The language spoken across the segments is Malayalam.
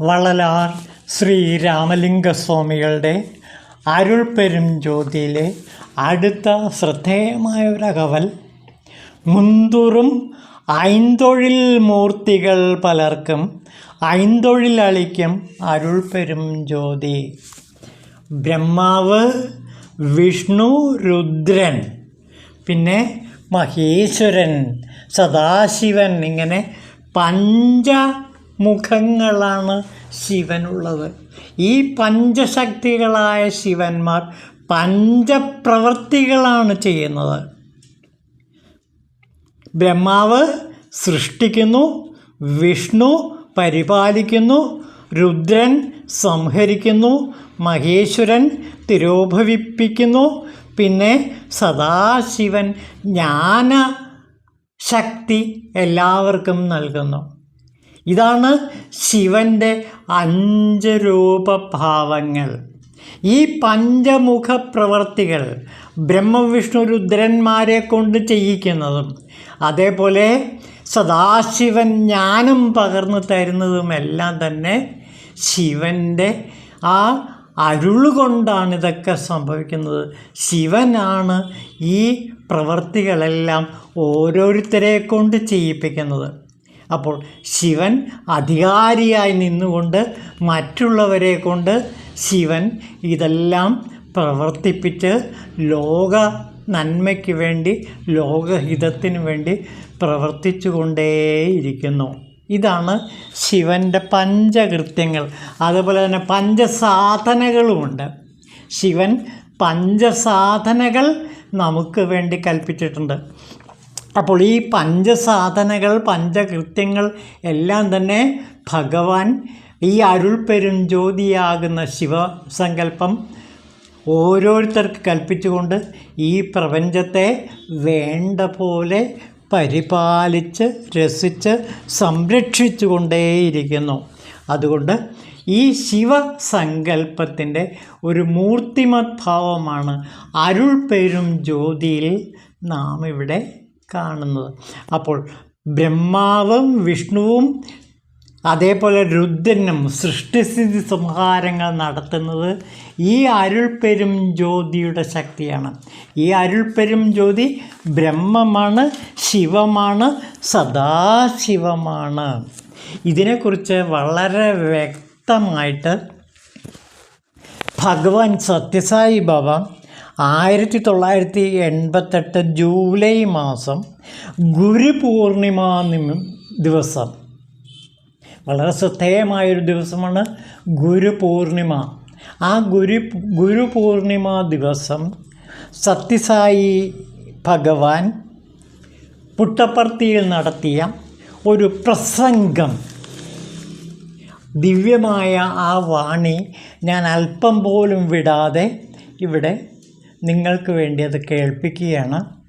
വളലാർ ശ്രീ രാമലിംഗസ്വാമികളുടെ അരുൾപ്പെരും ജ്യോതിയിലെ അടുത്ത ശ്രദ്ധേയമായ ഒരകവൽ മുന്തുറും ഐന്തൊഴിൽ മൂർത്തികൾ പലർക്കും ഐന്തൊഴിലളിക്കും അരുൾപ്പെരും ജ്യോതി. ബ്രഹ്മാവ് വിഷ്ണു രുദ്രൻ പിന്നെ മഹേശ്വരൻ സദാശിവൻ ഇങ്ങനെ പഞ്ചമുഖങ്ങളാണ് ശിവനുള്ളത്. ഈ പഞ്ചശക്തികളായ ശിവന്മാർ പഞ്ചപ്രവൃത്തികളാണ് ചെയ്യുന്നത്. ബ്രഹ്മാവ് സൃഷ്ടിക്കുന്നു വിഷ്ണു പരിപാലിക്കുന്നു രുദ്രൻ സംഹരിക്കുന്നു മഹേശ്വരൻ തിരോഭവിപ്പിക്കുന്നു പിന്നെ സദാശിവൻ ജ്ഞാന ശക്തി എല്ലാവർക്കും നൽകുന്നു. ഇതാണ് ശിവന്റെ അഞ്ച് രൂപഭാവങ്ങൾ ഈ പഞ്ചമുഖ പ്രവർത്തികൾ ബ്രഹ്മവിഷ്ണു രുദ്രന്മാരെ കൊണ്ട് ചെയ്യിക്കുന്നതും അതേപോലെ സദാശിവൻ ജ്ഞാനം പകർന്നു തരുന്നതുമെല്ലാം തന്നെ ശിവന്റെ ആ അരുളുകൊണ്ടാണ് ഇതൊക്കെ സംഭവിക്കുന്നത്. ശിവനാണ് ഈ പ്രവർത്തികളെല്ലാം ഓരോരുത്തരെ കൊണ്ട് ചെയ്യിപ്പിക്കുന്നത്. അപ്പോൾ ശിവൻ അധികാരിയായി നിന്നുകൊണ്ട് മറ്റുള്ളവരെ കൊണ്ട് ശിവൻ ഇതെല്ലാം പ്രവർത്തിപ്പിച്ച് ലോക നന്മയ്ക്ക് വേണ്ടി ലോകഹിതത്തിന് വേണ്ടി പ്രവർത്തിച്ചു കൊണ്ടേയിരിക്കുന്നു ഇതാണ് ശിവന്റെ പഞ്ചകൃത്യങ്ങൾ. അതുപോലെ തന്നെ പഞ്ചസാധനകളുമുണ്ട്. ശിവൻ പഞ്ചസാധനകൾ നമുക്ക് വേണ്ടി കൽപ്പിച്ചിട്ടുണ്ട്. അപ്പോൾ ഈ പഞ്ചസാധനകൾ പഞ്ചകൃത്യങ്ങൾ എല്ലാം തന്നെ ഭഗവാൻ ഈ അരുൾ ജ്യോതിയാകുന്ന ശിവസങ്കല്പം ഓരോരുത്തർക്ക് കൽപ്പിച്ചുകൊണ്ട് ഈ പ്രപഞ്ചത്തെ വേണ്ട പോലെ പരിപാലിച്ച് രസിച്ച് സംരക്ഷിച്ചു കൊണ്ടേയിരിക്കുന്നു അതുകൊണ്ട് ഈ ശിവസങ്കല്പത്തിന്റെ ഒരു മൂർത്തിമത് ഭാവമാണ് അരുൾ പെരും ജ്യോതിയിൽ നാം ഇവിടെ കാണുന്നത്. അപ്പോൾ ബ്രഹ്മാവും വിഷ്ണുവും അതേപോലെ രുദ്രനും സൃഷ്ടിസ്ഥിതി സംഹാരങ്ങൾ നടത്തുന്നത് ഈ അരുൾപ്പെരും ജ്യോതിയുടെ ശക്തിയാണ്. ഈ അരുൾപ്പെരും ജ്യോതി ബ്രഹ്മമാണ് ശിവമാണ് സദാശിവമാണ്. ഇതിനെക്കുറിച്ച് വളരെ വ്യക്തമായിട്ട് ഭഗവാൻ സത്യസായി ബാബ ആയിരത്തി തൊള്ളായിരത്തി എൺപത്തെട്ട് ജൂലൈ മാസം ഗുരുപൂർണിമ ദിവസം. വളരെ ശ്രദ്ധേയമായൊരു ദിവസമാണ് ഗുരുപൂർണിമ. ആ ഗുരു ഗുരുപൂർണിമ ദിവസം സത്യസായി ഭഗവാൻ പുട്ടപ്പർത്തിയിൽ നടത്തിയ ഒരു പ്രസംഗം. ദിവ്യമായ ആ വാണി ഞാൻ അല്പം പോലും വിടാതെ ഇവിടെ നിങ്ങൾക്ക് വേണ്ടി അത് കേൾപ്പിക്കുകയാണ്.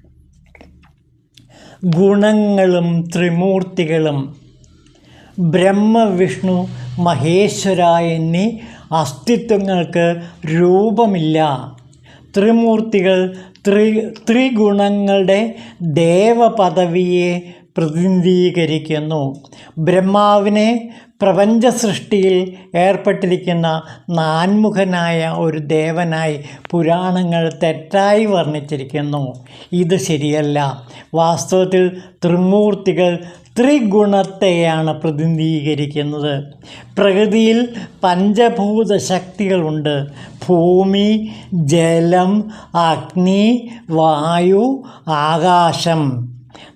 ഗുണങ്ങളും ത്രിമൂർത്തികളും ബ്രഹ്മ വിഷ്ണു മഹേശ്വര എന്നീ അസ്തിത്വങ്ങൾക്ക് രൂപമില്ല. ത്രിമൂർത്തികൾ ത്രി ത്രിഗുണങ്ങളുടെ ദേവപദവിയെ പ്രതിനിധീകരിക്കുന്നു. ബ്രഹ്മാവിനെ പ്രപഞ്ച സൃഷ്ടിയിൽ ഏർപ്പെട്ടിരിക്കുന്ന നാൻമുഖനായ ഒരു ദേവനായി പുരാണങ്ങൾ തെറ്റായി വർണിച്ചിരിക്കുന്നു. ഇത് ശരിയല്ല. വാസ്തവത്തിൽ ത്രിമൂർത്തികൾ ത്രിഗുണത്തെയാണ് പ്രതിനിധീകരിക്കുന്നത്. പ്രകൃതിയിൽ പഞ്ചഭൂത ശക്തികളുണ്ട് ഭൂമി ജലം അഗ്നി വായു ആകാശം.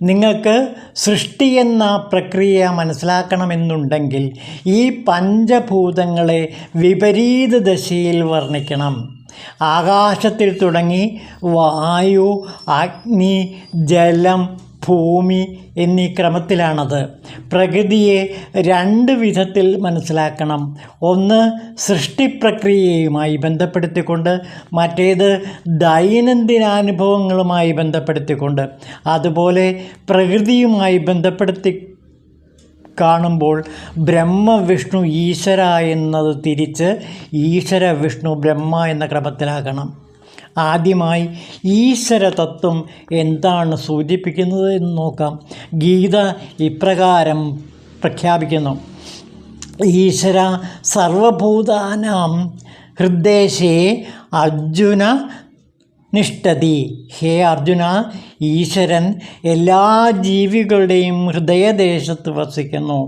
നിങ്ങൾക്ക് സൃഷ്ടി എന്ന പ്രക്രിയ മനസ്സിലാക്കണമെന്നുണ്ടെങ്കിൽ ഈ പഞ്ചഭൂതങ്ങളെ വിപരീത ദശയിൽ വർണിക്കണം. ആകാശത്തിൽ തുടങ്ങി വായു അഗ്നി ജലം ഭൂമി എന്നീ ക്രമത്തിലാണത്. പ്രകൃതിയെ രണ്ട് വിധത്തിൽ മനസ്സിലാക്കണം. ഒന്ന് സൃഷ്ടിപ്രക്രിയയുമായി ബന്ധപ്പെടുത്തിക്കൊണ്ട് മറ്റേത് ദൈനംദിനാനുഭവങ്ങളുമായി ബന്ധപ്പെടുത്തിക്കൊണ്ട്. അതുപോലെ പ്രകൃതിയുമായി ബന്ധപ്പെടുത്തി കാണുമ്പോൾ ബ്രഹ്മ വിഷ്ണു ഈശ്വര എന്നത് തിരിച്ച് ഈശ്വര വിഷ്ണു ബ്രഹ്മ എന്ന ക്രമത്തിലാക്കണം ആദ്യമായി ഈശ്വര തത്വം എന്താണ് സൂചിപ്പിക്കുന്നത് എന്ന് നോക്കാം. ഗീത ഇപ്രകാരം പ്രഖ്യാപിക്കുന്നു. ഈശ്വര സർവഭൂതാനാം ഹൃദ്ദേശേ അർജുന നിഷ്ഠതി. ഹേ അർജുന ഈശ്വരൻ എല്ലാ ജീവികളുടെയും ഹൃദയദേശത്ത് വസിക്കുന്നു.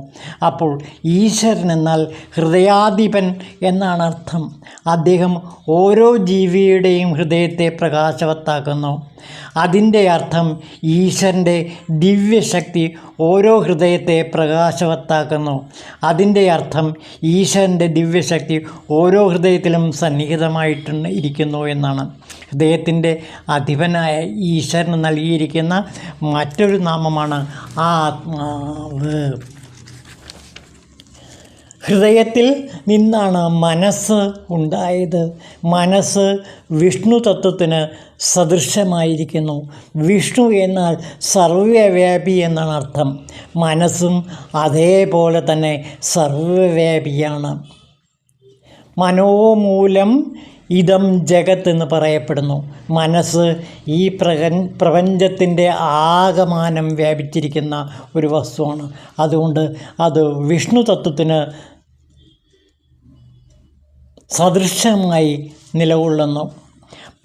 അപ്പോൾ ഈശ്വരൻ എന്നാൽ ഹൃദയാധിപൻ എന്നാണ് അർത്ഥം. അദ്ദേഹം ഓരോ ജീവിയുടെയും ഹൃദയത്തെ പ്രകാശവത്താക്കുന്നു. അതിന്റെ അർത്ഥം ഈശ്വരന്റെ ദിവ്യശക്തി ഓരോ ഹൃദയത്തെ പ്രകാശവത്താക്കുന്നു. അതിന്റെ അർത്ഥം ഈശ്വരന്റെ ദിവ്യശക്തി ഓരോ ഹൃദയത്തിലും സന്നിഹിതമായിട്ടുണ്ട് ഇരിക്കുന്നു എന്നാണ്. ഹൃദയത്തിന്റെ അധിപനായ ഈശ്വരന് നൽകിയിരിക്കുന്ന മറ്റൊരു നാമമാണ് ആത്മാവ്. ഹൃദയത്തിൽ നിന്നാണ് മനസ്സ് ഉണ്ടായത്. മനസ്സ് വിഷ്ണു തത്വത്തിന് സദൃശമായിരിക്കുന്നു. വിഷ്ണു എന്നാൽ സർവവ്യാപി എന്നാണ് അർത്ഥം. മനസ്സും അതേപോലെ തന്നെ സർവവ്യാപിയാണ് മനോമൂലം ഇതം ജഗത്ത് എന്ന് പറയപ്പെടുന്നു. മനസ്സ് ഈ പ്രക പ്രപഞ്ചത്തിന്റെ ആകമാനം വ്യാപിച്ചിരിക്കുന്ന ഒരു വസ്തുവാണ്. അതുകൊണ്ട് അത് വിഷ്ണു തത്വത്തിന് സദൃശമായി നിലകൊള്ളുന്നു.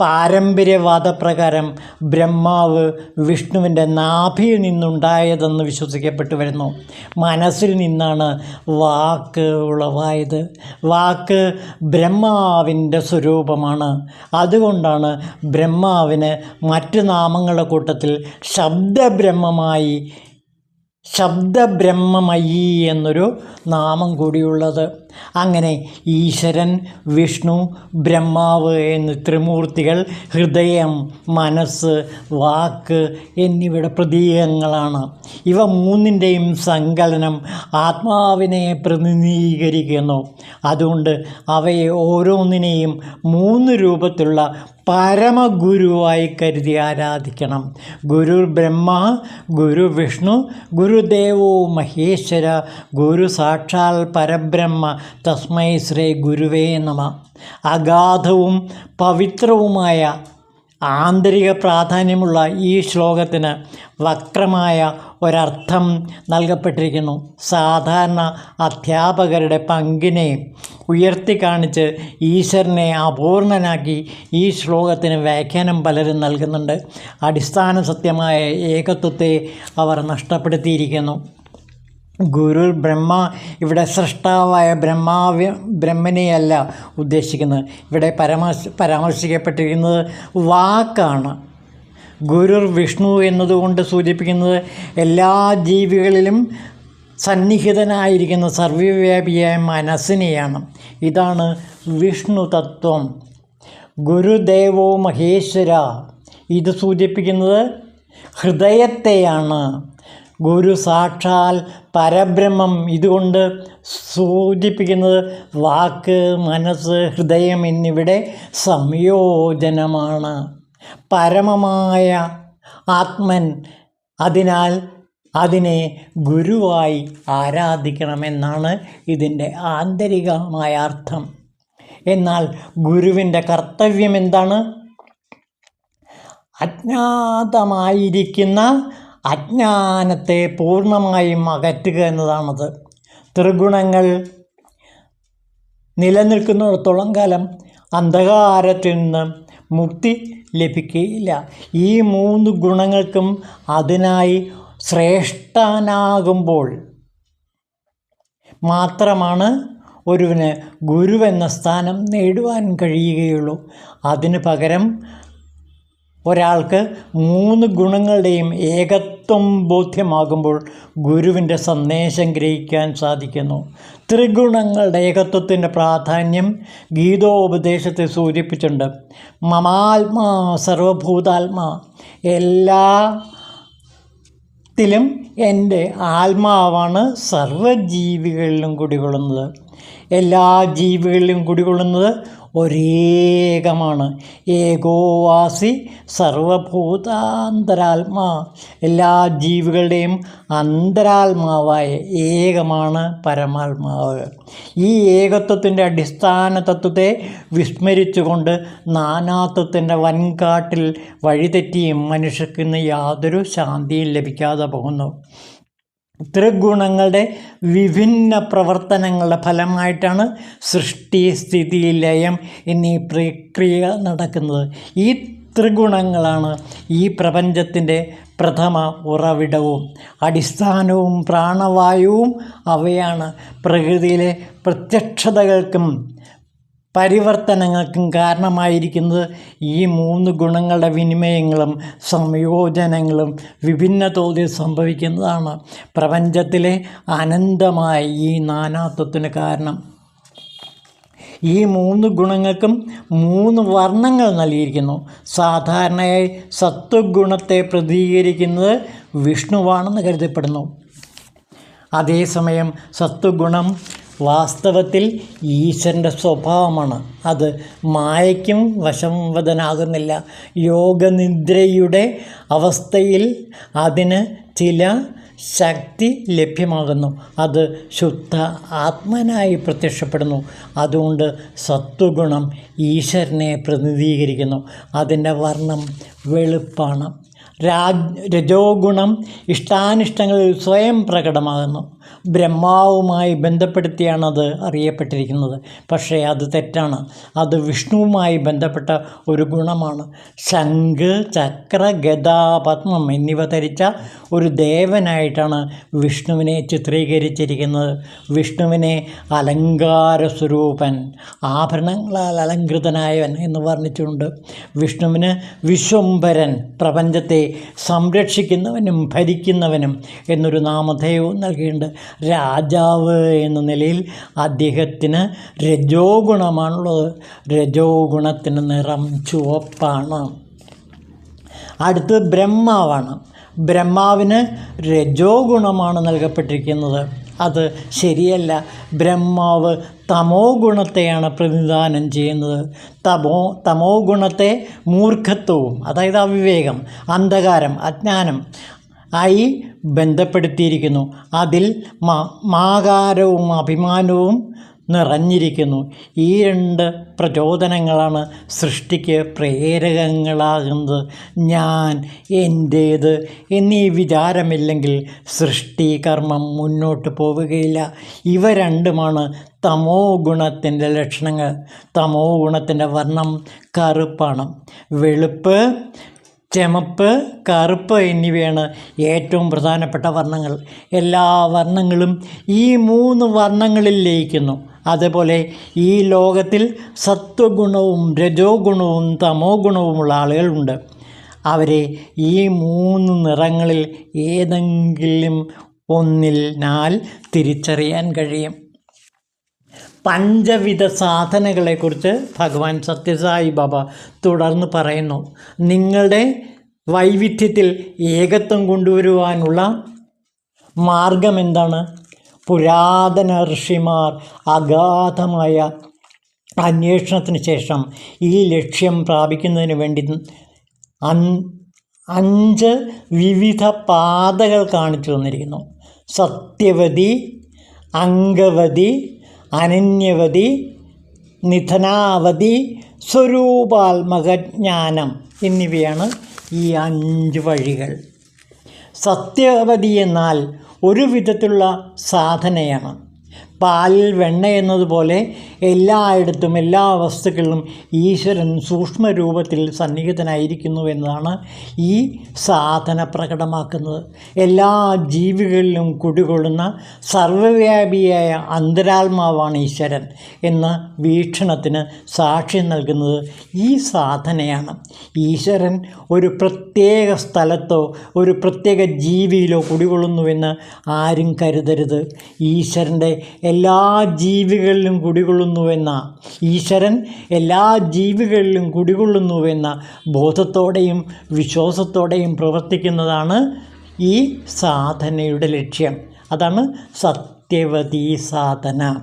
പാരമ്പര്യവാദപ്രകാരം ബ്രഹ്മാവ് വിഷ്ണുവിന്റെ നാഭിയിൽ നിന്നുണ്ടായതെന്ന് വിശ്വസിക്കപ്പെട്ടു വരുന്നു. മനസ്സിൽ നിന്നാണ് വാക്ക് ഉളവായത്. വാക്ക് ബ്രഹ്മാവിന്റെ സ്വരൂപമാണ്. അതുകൊണ്ടാണ് ബ്രഹ്മാവിന് മറ്റു നാമങ്ങളുടെ കൂട്ടത്തിൽ ശബ്ദബ്രഹ്മമായി ശബ്ദബ്രഹ്മമയി എന്നൊരു നാമം കൂടിയുള്ളത്. അങ്ങനെ ഈശ്വരൻ വിഷ്ണു ബ്രഹ്മാവ് എന്നീ ത്രിമൂർത്തികൾ ഹൃദയം മനസ്സ് വാക്ക് എന്നിവയുടെ പ്രതീകങ്ങളാണ്. ഇവ മൂന്നിന്റെയും സങ്കലനം ആത്മാവിനെ പ്രതിനിധീകരിക്കുന്നു. അതുകൊണ്ട് അവയെ ഓരോന്നിനെയും മൂന്ന് രൂപത്തിലുള്ള പരമഗുരുവായി കരുതി ആരാധിക്കണം. ഗുരു ബ്രഹ്മ ഗുരു വിഷ്ണു ഗുരുദേവോ മഹേശ്വര ഗുരു സാക്ഷാൽ പരബ്രഹ്മ തസ്മൈ ശ്രീ ഗുരുവേ നമ. അഗാധവും പവിത്രവുമായ ആന്തരിക പ്രാധാന്യമുള്ള ഈ ശ്ലോകത്തിന് വക്രമായ ഒരർത്ഥം നൽകപ്പെട്ടിരിക്കുന്നു. സാധാരണ അധ്യാപകരുടെ പങ്കിനെ ഉയർത്തി കാണിച്ച് ഈശ്വരനെ അപൂർണനാക്കി ഈ ശ്ലോകത്തിന് വ്യാഖ്യാനം പലരും നൽകുന്നുണ്ട്. അടിസ്ഥാന സത്യമായ ഏകത്വത്തെ അവർ നഷ്ടപ്പെടുത്തിയിരിക്കുന്നു. ഗുരു ബ്രഹ്മ ഇവിടെ സൃഷ്ടാവായ ബ്രഹ്മാവ്യ ബ്രഹ്മനെയല്ല ഉദ്ദേശിക്കുന്നത്. ഇവിടെ പരാമർശ പരാമർശിക്കപ്പെട്ടിരിക്കുന്നത് വാക്കാണ്. ഗുരുർ വിഷ്ണു എന്നതുകൊണ്ട് സൂചിപ്പിക്കുന്നത് എല്ലാ ജീവികളിലും സന്നിഹിതനായിരിക്കുന്ന സർവവ്യാപിയായ മനസ്സിനെയാണ്. ഇതാണ് വിഷ്ണു തത്വം. ഗുരുദേവോ മഹേശ്വര. ഇത് സൂചിപ്പിക്കുന്നത് ഹൃദയത്തെയാണ്. ഗുരു സാക്ഷാൽ പരബ്രഹ്മം ഇതുകൊണ്ട് സൂചിപ്പിക്കുന്നത് വാക്ക് മനസ്സ് ഹൃദയം എന്നിവിടെ സംയോജനമാണ്. പരമമായ ആത്മൻ അതിനാൽ അതിനെ ഗുരുവായി ആരാധിക്കണമെന്നാണ് ഇതിന്റെ ആന്തരികമായ അർത്ഥം. എന്നാൽ ഗുരുവിന്റെ കർത്തവ്യം എന്താണ്? അജ്ഞാതമായിരിക്കുന്ന അജ്ഞാനത്തെ പൂർണമായും അകറ്റുക എന്നതാണത്. ത്രിഗുണങ്ങൾ നിലനിൽക്കുന്നിടത്തോളം കാലം അന്ധകാരത്തിൽ നിന്ന് മുക്തി ലഭിക്കുകയില്ല. ഈ മൂന്ന് ഗുണങ്ങൾക്കും അതിനായി ശ്രേഷ്ഠനാകുമ്പോൾ മാത്രമാണ് ഒരുവന് ഗുരുവെന്ന സ്ഥാനം നേടുവാൻ കഴിയുകയുള്ളൂ. അതിന് പകരം ഒരാൾക്ക് മൂന്ന് ഗുണങ്ങളുടെയും ഏകത്വം ബോധ്യമാകുമ്പോൾ ഗുരുവിന്റെ സന്ദേശം ഗ്രഹിക്കാൻ സാധിക്കുന്നു. ത്രിഗുണങ്ങളുടെ ഏകത്വത്തിന്റെ പ്രാധാന്യം ഗീതോപദേശത്തെ സൂചിപ്പിച്ചിട്ടുണ്ട്. മമാത്മാ സർവഭൂതാത്മാ എല്ലാ ത്തിലും എന്റെ ആത്മാവാണ് സർവജീവികളിലും കുടികൊള്ളുന്നത്. എല്ലാ ജീവികളിലും കുടികൊള്ളുന്നത് ഒരേകമാണ്. ഏകോവാസി സർവഭൂതാന്തരാത്മാ. എല്ലാ ജീവികളുടെയും അന്തരാത്മാവായ ഏകമാണ് പരമാത്മാവ്. ഈ ഏകത്വത്തിന്റെ അടിസ്ഥാന തത്വത്തെ വിസ്മരിച്ചുകൊണ്ട് നാനാത്വത്തിന്റെ വൻകാട്ടിൽ വഴിതെറ്റിയും മനുഷ്യർക്ക് ഇന്ന് യാതൊരു ശാന്തിയും ലഭിക്കാതെ പോകുന്നു. ത്രിഗുണങ്ങളുടെ വിഭിന്ന പ്രവർത്തനങ്ങളുടെ ഫലമായിട്ടാണ് സൃഷ്ടി സ്ഥിതി ലയം എന്നീ പ്രക്രിയ നടക്കുന്നത്. ഈ ത്രിഗുണങ്ങളാണ് ഈ പ്രപഞ്ചത്തിന്റെ പ്രഥമ ഉറവിടവും അടിസ്ഥാനവും പ്രാണവായുവും. അവയാണ് പ്രകൃതിയിലെ പ്രത്യക്ഷതകൾക്കും പരിവർത്തനങ്ങൾക്കും കാരണമായിരിക്കുന്നത് ഈ മൂന്ന് ഗുണങ്ങളുടെ വിനിമയങ്ങളും സംയോജനങ്ങളും വിഭിന്ന തോതിൽ സംഭവിക്കുന്നതാണ്. പ്രപഞ്ചത്തിലെ അനന്തമായ ഈ നാനാത്വത്തിന് കാരണം. ഈ മൂന്ന് ഗുണങ്ങൾക്കും മൂന്ന് വർണങ്ങൾ നൽകിയിരിക്കുന്നു. സാധാരണയായി സത്വഗുണത്തെ പ്രതികരിക്കുന്നത് വിഷ്ണുവാണെന്ന് കരുതപ്പെടുന്നു. അതേസമയം സത്വഗുണം വാസ്തവത്തിൽ ഈശ്വരന്റെ സ്വഭാവമാണ്. അത് മായയ്ക്കും വശംവദനാകുന്നില്ല യോഗനിദ്രയുടെ അവസ്ഥയിൽ അതിന് ചില ശക്തി ലഭ്യമാകുന്നു. അത് ശുദ്ധ ആത്മനായി പ്രത്യക്ഷപ്പെടുന്നു. അതുകൊണ്ട് സത്വഗുണം ഈശ്വരനെ പ്രതിനിധീകരിക്കുന്നു. അതിന്റെ വർണം വെളുപ്പാണ്. രാജ് രജോഗുണം ഇഷ്ടാനിഷ്ടങ്ങളിൽ സ്വയം പ്രകടമാകുന്നു. ബ്രഹ്മാവുമായി ബന്ധപ്പെടുത്തിയാണ് അത് അറിയപ്പെട്ടിരിക്കുന്നത്. പക്ഷേ അത് തെറ്റാണ്. അത് വിഷ്ണുവുമായി ബന്ധപ്പെട്ട ഒരു ഗുണമാണ്. ശംഖ് ചക്ര ഗദാ പത്മം എന്നിവ ധരിച്ച ഒരു ദേവനായിട്ടാണ് വിഷ്ണുവിനെ ചിത്രീകരിച്ചിരിക്കുന്നത്. വിഷ്ണുവിനെ അലങ്കാര സ്വരൂപൻ ആഭരണങ്ങളാൽ അലങ്കൃതനായവൻ എന്ന് വർണിച്ചുകൊണ്ട് വിഷ്ണുവിന് വിശ്വംഭരൻ പ്രപഞ്ചത്തെ സംരക്ഷിക്കുന്നവനും ഭരിക്കുന്നവനും എന്നൊരു നാമധേയവും നൽകിയിട്ടുണ്ട്. രാജാവ് എന്ന നിലയിൽ അദ്ദേഹത്തിന് രജോ ഗുണമാണുള്ളത്. രജോ ഗുണത്തിന് നിറം ചുവപ്പാണ്. അടുത്ത് ബ്രഹ്മാവാണ്. ബ്രഹ്മാവിന് രജോ ഗുണമാണ് നൽകപ്പെട്ടിരിക്കുന്നത്. അത് ശരിയല്ല. ബ്രഹ്മാവ് തമോ ഗുണത്തെയാണ് പ്രതിനിധാനം ചെയ്യുന്നത്. തമോ തമോ ഗുണത്തെ മൂർഖത്വവും അതായത് അവിവേകം അന്ധകാരം അജ്ഞാനം ആയി ബന്ധപ്പെടുത്തിയിരിക്കുന്നു. അതിൽ മാകാരവും അഭിമാനവും നിറഞ്ഞിരിക്കുന്നു. ഈ രണ്ട് പ്രചോദനങ്ങളാണ് സൃഷ്ടിക്ക് പ്രേരകങ്ങളാകുന്നത്. ഞാൻ എന്റേത് എന്നീ വിചാരമില്ലെങ്കിൽ സൃഷ്ടി കർമ്മം മുന്നോട്ട് പോവുകയില്ല. ഇവ രണ്ടുമാണ് തമോ ഗുണത്തിന്റെ ലക്ഷണങ്ങൾ. തമോ ഗുണത്തിന്റെ വർണം കറുപ്പാണ്. വെളുപ്പ് ചെമപ്പ് കറുപ്പ് എന്നിവയാണ് ഏറ്റവും പ്രധാനപ്പെട്ട വർണങ്ങൾ. എല്ലാ വർണങ്ങളും ഈ മൂന്ന് വർണങ്ങളിൽ ലയിക്കുന്നു. അതേപോലെ ഈ ലോകത്തിൽ സത്വഗുണവും രജോ ഗുണവും തമോ ഗുണവുമുള്ള ആളുകളുണ്ട്. അവരെ ഈ മൂന്ന് നിറങ്ങളിൽ ഏതെങ്കിലും ഒന്നിനാൽ തിരിച്ചറിയാൻ കഴിയും. പഞ്ചവിധ സാധനകളെക്കുറിച്ച് ഭഗവാൻ സത്യസായി ബാബ തുടർന്ന് പറയുന്നു. നിങ്ങളുടെ വൈവിധ്യത്തിൽ ഏകത്വം കൊണ്ടുവരുവാനുള്ള മാർഗം എന്താണ് പുരാതന ഋഷിമാർ അഗാധമായ അന്വേഷണത്തിന് ശേഷം ഈ ലക്ഷ്യം പ്രാപിക്കുന്നതിന് വേണ്ടി അഞ്ച് വിവിധ പാതകൾ കാണിച്ചു തന്നിരിക്കുന്നു. സത്യവതി അംഗവതി അനന്യവതി നിധനാവതി സ്വരൂപാത്മകജ്ഞാനം എന്നിവയാണ് ഈ അഞ്ച് വഴികൾ. സത്യവതി എന്നാൽ ഒരു വിധത്തിലുള്ള സാധനയാണ്. പാലിൽ വെണ്ണ എന്നതുപോലെ എല്ലായിടത്തും എല്ലാ വസ്തുക്കളിലും ഈശ്വരൻ സൂക്ഷ്മ രൂപത്തിൽ സന്നിഹിതനായിരിക്കുന്നു എന്നതാണ് ഈ സാധന പ്രകടമാക്കുന്നത്. എല്ലാ ജീവികളിലും കുടികൊള്ളുന്ന സർവവ്യാപിയായ അന്തരാത്മാവാണ് ഈശ്വരൻ എന്ന വീക്ഷണത്തിന് സാക്ഷ്യം നൽകുന്നത് ഈ സാധനയാണ്. ഈശ്വരൻ ഒരു പ്രത്യേക സ്ഥലത്തോ ഒരു പ്രത്യേക ജീവിയിലോ കുടികൊള്ളുന്നുവെന്ന് ആരും കരുതരുത്. ഈശ്വരന്റെ എല്ലാ ജീവികളിലും കുടികൊള്ളുന്നുവെന്ന ഈശ്വരൻ എല്ലാ ജീവികളിലും കുടികൊള്ളുന്നുവെന്ന ബോധത്തോടെയും വിശ്വാസത്തോടെയും പ്രവർത്തിക്കുന്നതാണ് ഈ സാധനയുടെ ലക്ഷ്യം. അതാണ് സത്യവതി സാധന.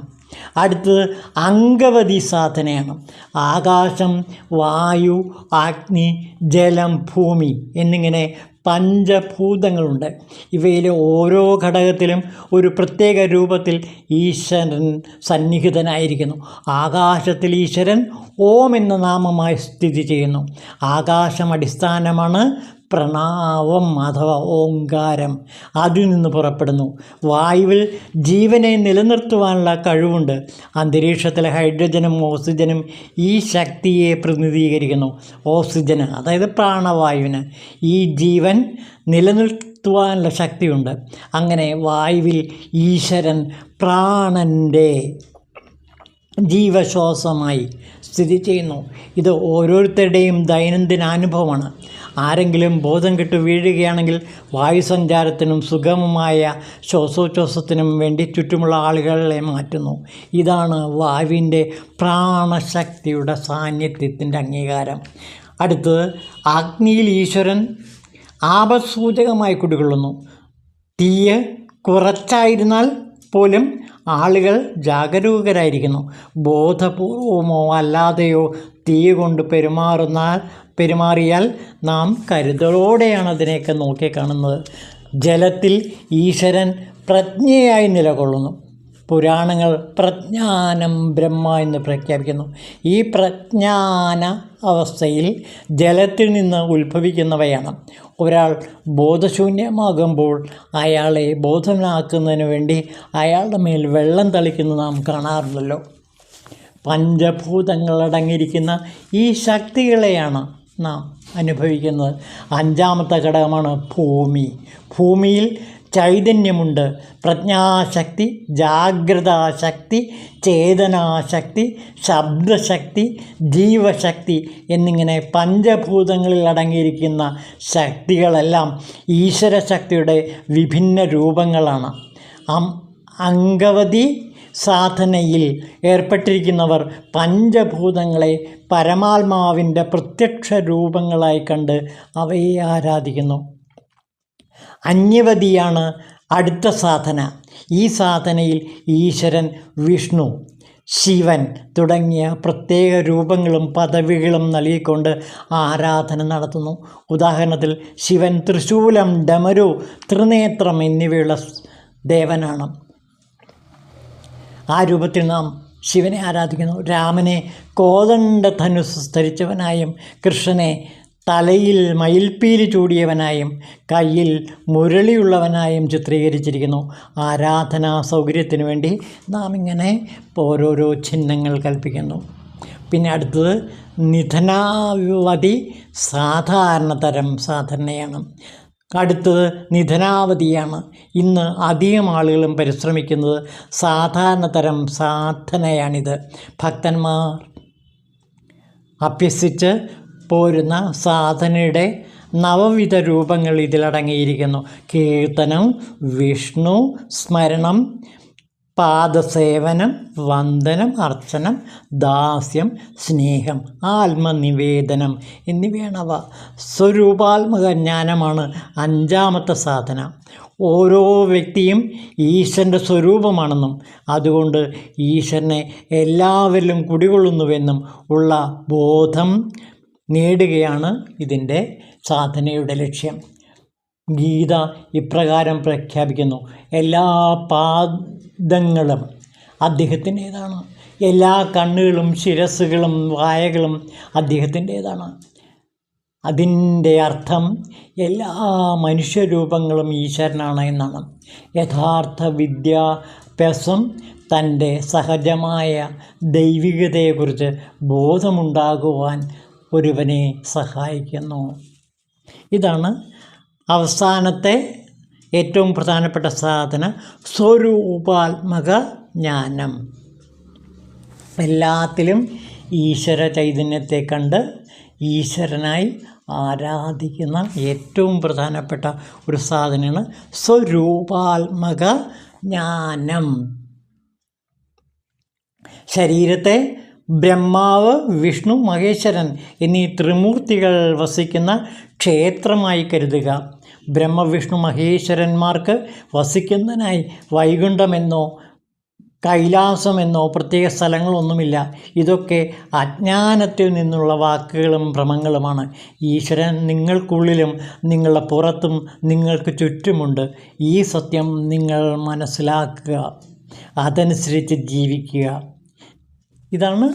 അടുത്തത് അംഗവതി സാധനയാണ്. ആകാശം വായു അഗ്നി ജലം ഭൂമി എന്നിങ്ങനെ പഞ്ചഭൂതങ്ങളുണ്ട്. ഇവയിലെ ഓരോ ഘടകത്തിലും ഒരു പ്രത്യേക രൂപത്തിൽ ഈശ്വരൻ സന്നിഹിതനായിരിക്കുന്നു. ആകാശത്തിൽ ഈശ്വരൻ ഓം എന്ന നാമമായി സ്ഥിതി ചെയ്യുന്നു. ആകാശം അടിസ്ഥാനമാണ് പ്രണാവം അഥവാ ഓങ്കാരം. അതിൽ നിന്ന് പുറപ്പെടുന്നു. വായുവിൽ ജീവനെ നിലനിർത്തുവാനുള്ള കഴിവുണ്ട്. അന്തരീക്ഷത്തിലെ ഹൈഡ്രജനും ഓക്സിജനും ഈ ശക്തിയെ പ്രതിനിധീകരിക്കുന്നു. ഓക്സിജന് അതായത് പ്രാണവായുവിന് ഈ ജീവൻ നിലനിർത്തുവാനുള്ള ശക്തിയുണ്ട്. അങ്ങനെ വായുവിൽ ഈശ്വരൻ പ്രാണന്റെ ജീവശ്വാസമായി സ്ഥിതി ചെയ്യുന്നു. ഇത് ഓരോരുത്തരുടെയും ദൈനംദിന അനുഭവമാണ്. ആരെങ്കിലും ബോധം കെട്ട് വീഴുകയാണെങ്കിൽ വായുസഞ്ചാരത്തിനും സുഗമമായ ശ്വാസോച്ഛ്വാസത്തിനും വേണ്ടി ചുറ്റുമുള്ള ആളുകളെ മാറ്റുന്നു. ഇതാണ് വായുവിന്റെ പ്രാണശക്തിയുടെ സാന്നിധ്യത്തിന്റെ അംഗീകാരം. അടുത്തത് അഗ്നിയിൽ ഈശ്വരൻ ആപസൂചകമായി കുടികൊള്ളുന്നു. തീയ് കുറച്ചായിരുന്നാൽ പോലും ആളുകൾ ജാഗരൂകരായിരിക്കുന്നു. ബോധപൂർവമോ അല്ലാതെയോ തീ കൊണ്ട് പെരുമാറുന്നാൽ പെരുമാറിയാൽ നാം കരുതലോടെയാണ് അതിനെയൊക്കെ നോക്കിക്കാണുന്നത് ജലത്തിൽ ഈശ്വരൻ പ്രജ്ഞയായി നിലകൊള്ളുന്നു. പുരാണങ്ങൾ പ്രജ്ഞാനം ബ്രഹ്മ എന്ന് പ്രഖ്യാപിക്കുന്നു. ഈ പ്രജ്ഞാന അവസ്ഥയിൽ ജലത്തിൽ നിന്ന് ഉത്ഭവിക്കുന്നവയാണ്. ഒരാൾ ബോധശൂന്യമാകുമ്പോൾ അയാളെ ബോധനാക്കുന്നതിന് വേണ്ടി അയാളുടെ മേൽ വെള്ളം തളിക്കുന്നത് നാം കാണാറുണ്ടല്ലോ. പഞ്ചഭൂതങ്ങളടങ്ങിയിരിക്കുന്ന ഈ ശക്തികളെയാണ് നാം അനുഭവിക്കുന്നത്. അഞ്ചാമത്തെ ഘടകമാണ് ഭൂമി. ഭൂമിയിൽ ചൈതന്യമുണ്ട്. പ്രജ്ഞാശക്തി ജാഗ്രതാശക്തി ചേതനാശക്തി ശബ്ദശക്തി ജീവശക്തി എന്നിങ്ങനെ പഞ്ചഭൂതങ്ങളിൽ അടങ്ങിയിരിക്കുന്ന ശക്തികളെല്ലാം ഈശ്വരശക്തിയുടെ വിഭിന്ന രൂപങ്ങളാണ്. അം അങ്കവതി സാധനയിൽ ഏർപ്പെട്ടിരിക്കുന്നവർ പഞ്ചഭൂതങ്ങളെ പരമാത്മാവിന്റെ പ്രത്യക്ഷ രൂപങ്ങളായി കണ്ട് അവയെ ആരാധിക്കുന്നു. അന്യവതിയാണ് അടുത്ത സാധന. ഈ സാധനയിൽ ഈശ്വരൻ വിഷ്ണു ശിവൻ തുടങ്ങിയ പ്രത്യേക രൂപങ്ങളും പദവികളും നൽകിക്കൊണ്ട് ആരാധന നടത്തുന്നു. ഉദാഹരണത്തിൽ ശിവൻ തൃശൂലം ഡമരു ത്രിനേത്രം എന്നിവയുള്ള ദേവനാണ്. ആ രൂപത്തിൽ നാം ശിവനെ ആരാധിക്കുന്നു. രാമനെ കോതണ്ട ധനുസ് ധരിച്ചവനായും കൃഷ്ണനെ തലയിൽ മയിൽപ്പീലി ചൂടിയവനായും കയ്യിൽ മുരളിയുള്ളവനായും ചിത്രീകരിച്ചിരിക്കുന്നു. ആരാധനാ സൗകര്യത്തിന് വേണ്ടി നാം ഇങ്ങനെ ഓരോരോ ചിഹ്നങ്ങൾ കൽപ്പിക്കുന്നു. പിന്നെ അടുത്തത് നിധനാവധി സാധാരണ തരം സാധാരണയാണ് അടുത്തത് നിധനാവധിയാണ്. ഇന്ന് അധികം ആളുകളും പരിശ്രമിക്കുന്നത് സാധാരണ തരം സാധനയാണിത്. ഭക്തന്മാർ അഭ്യസിച്ച് പോരുന്ന സാധനയുടെ നവവിധ രൂപങ്ങൾ ഇതിലടങ്ങിയിരിക്കുന്നു. കീർത്തനം വിഷ്ണു സ്മരണം പാദസേവനം വന്ദനം അർച്ചനം ദാസ്യം സ്നേഹം ആത്മനിവേദനം എന്നിവയാണവ. സ്വരൂപാത്മക ജ്ഞാനമാണ് അഞ്ചാമത്തെ സാധന. ഓരോ വ്യക്തിയും ഈശ്വരന്റെ സ്വരൂപമാണെന്നും അതുകൊണ്ട് ഈശ്വരനെ എല്ലാവരിലും കുടികൊള്ളുന്നുവെന്നും ഉള്ള ബോധം നേടുകയാണ് ഇതിന്റെ സാധനയുടെ ലക്ഷ്യം. ഗീത ഇപ്രകാരം പ്രഖ്യാപിക്കുന്നു. എല്ലാ പാദങ്ങളും അദ്ദേഹത്തിന്റേതാണ്. എല്ലാ കണ്ണുകളും ശിരസ്സുകളും വായകളും അദ്ദേഹത്തിന്റേതാണ്. അതിന്റെ അർത്ഥം എല്ലാ മനുഷ്യരൂപങ്ങളും ഈശ്വരനാണ് എന്നാണ്. യഥാർത്ഥ വിദ്യാഭ്യാസം തന്റെ സഹജമായ ദൈവികതയെക്കുറിച്ച് ബോധമുണ്ടാകുവാൻ ഒരുവനെ സഹായിക്കുന്നു. ഇതാണ് അവസാനത്തെ ഏറ്റവും പ്രധാനപ്പെട്ട സാധന സ്വരൂപാത്മക ജ്ഞാനം എല്ലാത്തിലും ഈശ്വര ചൈതന്യത്തെ കണ്ട് ഈശ്വരനായി ആരാധിക്കുന്ന ഏറ്റവും പ്രധാനപ്പെട്ട ഒരു സാധനമാണ് സ്വരൂപാത്മക ജ്ഞാനം ശരീരത്തെ ബ്രഹ്മാവ് വിഷ്ണു മഹേശ്വരൻ എന്നീ ത്രിമൂർത്തികൾ വസിക്കുന്ന ക്ഷേത്രമായി കരുതുക. ബ്രഹ്മവിഷ്ണു മഹേശ്വരന്മാർക്ക് വസിക്കുന്നതിനായി വൈകുണ്ഠമെന്നോ കൈലാസമെന്നോ പ്രത്യേക സ്ഥലങ്ങളൊന്നുമില്ല. ഇതൊക്കെ അജ്ഞാനത്തിൽ നിന്നുള്ള വാക്കുകളും ഭ്രമങ്ങളുമാണ്. ഈശ്വരൻ നിങ്ങൾക്കുള്ളിലും നിങ്ങളുടെ പുറത്തും നിങ്ങൾക്ക് ചുറ്റുമുണ്ട്. ഈ സത്യം നിങ്ങൾ മനസ്സിലാക്കുക അതനുസരിച്ച് ജീവിക്കുക. ഇതാണ്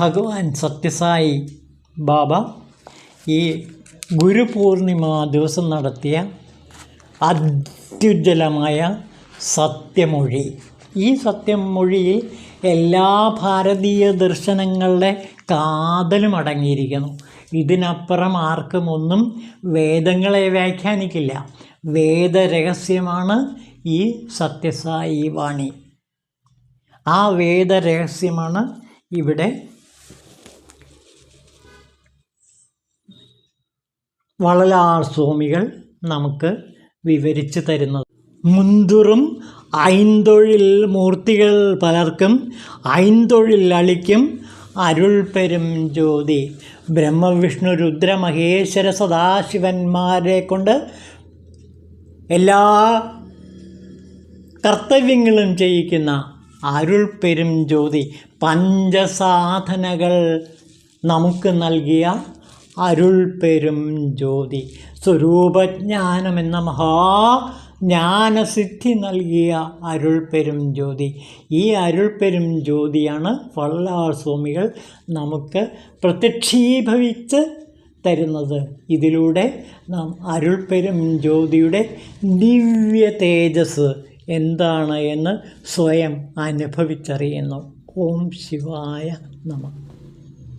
ഭഗവാൻ സത്യസായി ബാബ ഈ ഗുരുപൂർണിമ ദിവസം നടത്തിയ അത്യുജ്വലമായ സത്യമൊഴി. ഈ സത്യമൊഴിയിൽ എല്ലാ ഭാരതീയ ദർശനങ്ങളുടെ കാതലും അടങ്ങിയിരിക്കുന്നു. ഇതിനപ്പുറം ആർക്കും ഒന്നും വേദങ്ങളെ വ്യാഖ്യാനിക്കില്ല. വേദരഹസ്യമാണ് ഈ സത്യസായി വാണി. ആ വേദരഹസ്യമാണ് ഇവിടെ വളലാർ സ്വാമികൾ നമുക്ക് വിവരിച്ചു തരുന്നത്. മുന്തുറും ഐന്തൊഴിൽ മൂർത്തികൾ പലർക്കും ഐന്തൊഴിൽ അളിക്കും അരുൾ പെരും ജ്യോതി. ബ്രഹ്മവിഷ്ണു രുദ്ര മഹേശ്വര സദാശിവന്മാരെ കൊണ്ട് എല്ലാ കർത്തവ്യങ്ങളും ചെയ്യിക്കുന്ന അരുൾ പെരും ജ്യോതി. പഞ്ചസാധനകൾ നമുക്ക് നൽകിയ അരുൾ പെരും ജ്യോതി. സ്വരൂപജ്ഞാനമെന്ന മഹാ ജ്ഞാനസിദ്ധി നൽകിയ അരുൾ പെരും ജ്യോതി. ഈ അരുൾ പെരും ജ്യോതിയാണ് വള്ളാർ സ്വാമികൾ നമുക്ക് പ്രത്യക്ഷീഭവിച്ച് തരുന്നത്. ഇതിലൂടെ നാം അരുൾപ്പെരും ജ്യോതിയുടെ ദിവ്യ തേജസ് എന്താണ് എന്ന് സ്വയം അനുഭവിച്ചറിയുന്നു. ഓം ശിവായ നമ.